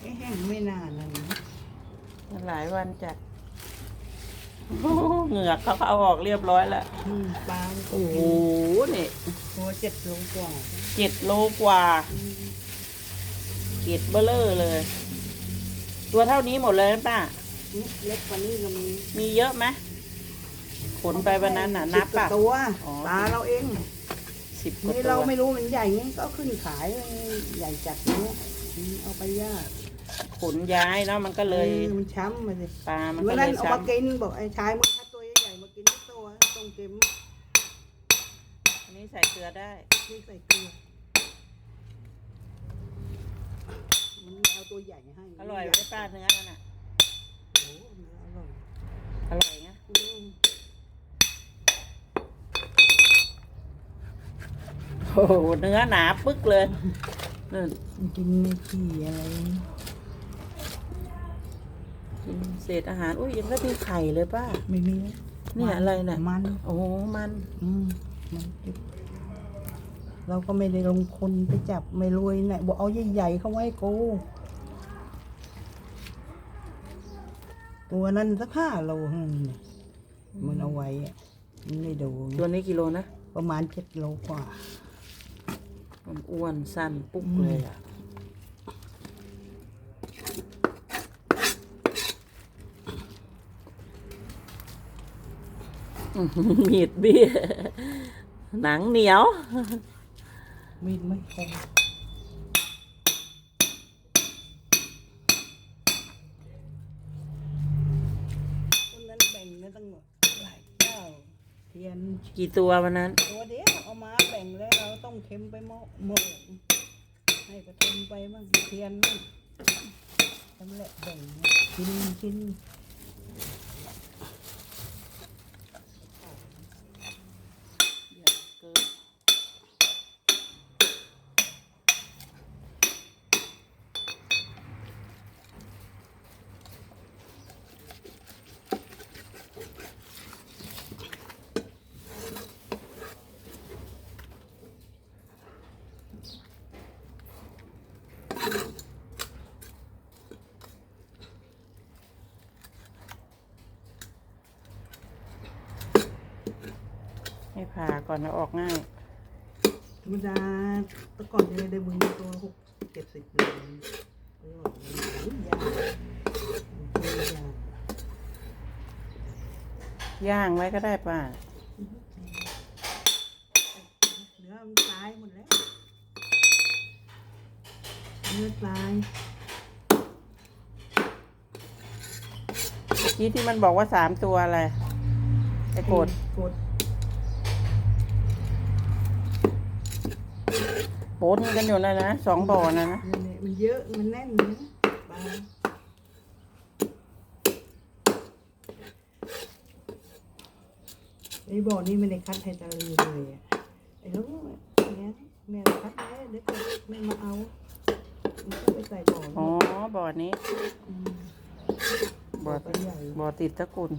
ไอ้แห้งไม่นานนะหลายวันจัดโอ้โหเหงือกเขาเอาออกเรียบร้อยแล้วอืมปลาโอ้โหนี่ตัวเจ็ดโลกว่าเจ็ดโลกว่าอืมเจ็ดเบลเลอร์เลย ตัวเท่านี้หมดเลยนะป้าเล็กกว่านี้ก็มี มีเยอะไหมขนไปวันนั้นน่ะนับสิกว่าป่ะตัวอ๋อปลาเราเองสิบกว่านี่ตัเราวไม่รู้มันใหญ่ไงก็เอาขึ้นขายใหญ่จัดเนี้ยอืมเอาไปย่าง ขนย้ายเนาะมันก็เลยออมันช้ำมาสิปลา มันเมื่ก็อเลนั้นยเอาช้มากินบอกไอ้ชายมึงถ้าตัวใหญ่ๆมากินทุกตัวต้องเก็บำอันนี้ใส่เกลือได้ นี่ใส่เกลือมันเอาตัวใหญ่ให้อร่อยไหมป้าเนื้อนั่นน่ะ โอ้เนื้ออร่อยอร่อยไงอืมโอ้โหเนื้อหนาปึ๊กเลยนั่น มันกินไม่ขี้อะไร กินเศษอาหารอุ้ยยังไม่มีไข่เลยป้าไม่มีเนี่ยอะไรน่ะมันโอ้โหมันอืมมันกินเราก็ไม่ได้ลงคนไปจับไม่รวยเนี่ยบอกเอาใหญ่ๆเข้าไว้กูตัวนั้นสักห้าโลนั่นน่ะมันเอาไว้อะมันไม่ดูไงตัวนี้กิโลนะประมาณเจ็ดโลกว่ามันอ้วนสั้นปุ๊กอืมเลยอะ อื้อหือ มีดเบี้ยหนังเหนียว มีดไม่คมคนนั้นแบ่งกันตั้งหลายเจ้าเทียนกี่ตัววันนั้น ตัวเดียวเอามาแบ่งแล้วเราต้องเค็มไปหม้อหมกให้กระทมไปบ้างเทียนบ้างทำแหละแบ่งกินกิน ให้ผ่าก่อนแล้วออกง่าย ธรรมดาแต่ก่อนจะได้บุญตัวหกเจ็ดสิบเลยเออโอ้ยยากโอ้ยยากย่างไว้ก็ได้ป่ะเนื้อมันตายหมดแล้ว เนื้อตายเมื่อกี้ที่มันบอกว่าสามตัวอะไรไอ้โกด กด โปนกันอยู่นะนะสองบ่อนะนะเนี่ยมันเยอะมันแน่นนะปลาไอ้บ่อนี้ม่ได้คัดให้ตะลือเลยอะไอ้ลูกเนี่ยแม่คัดไว้เดี๋ยวเกิดแม่มาเอามันก็ไปใส่บ่ออ๋อนี้บ่อนี้มบ่อตัวใหญ่ บ่อติดตะกุน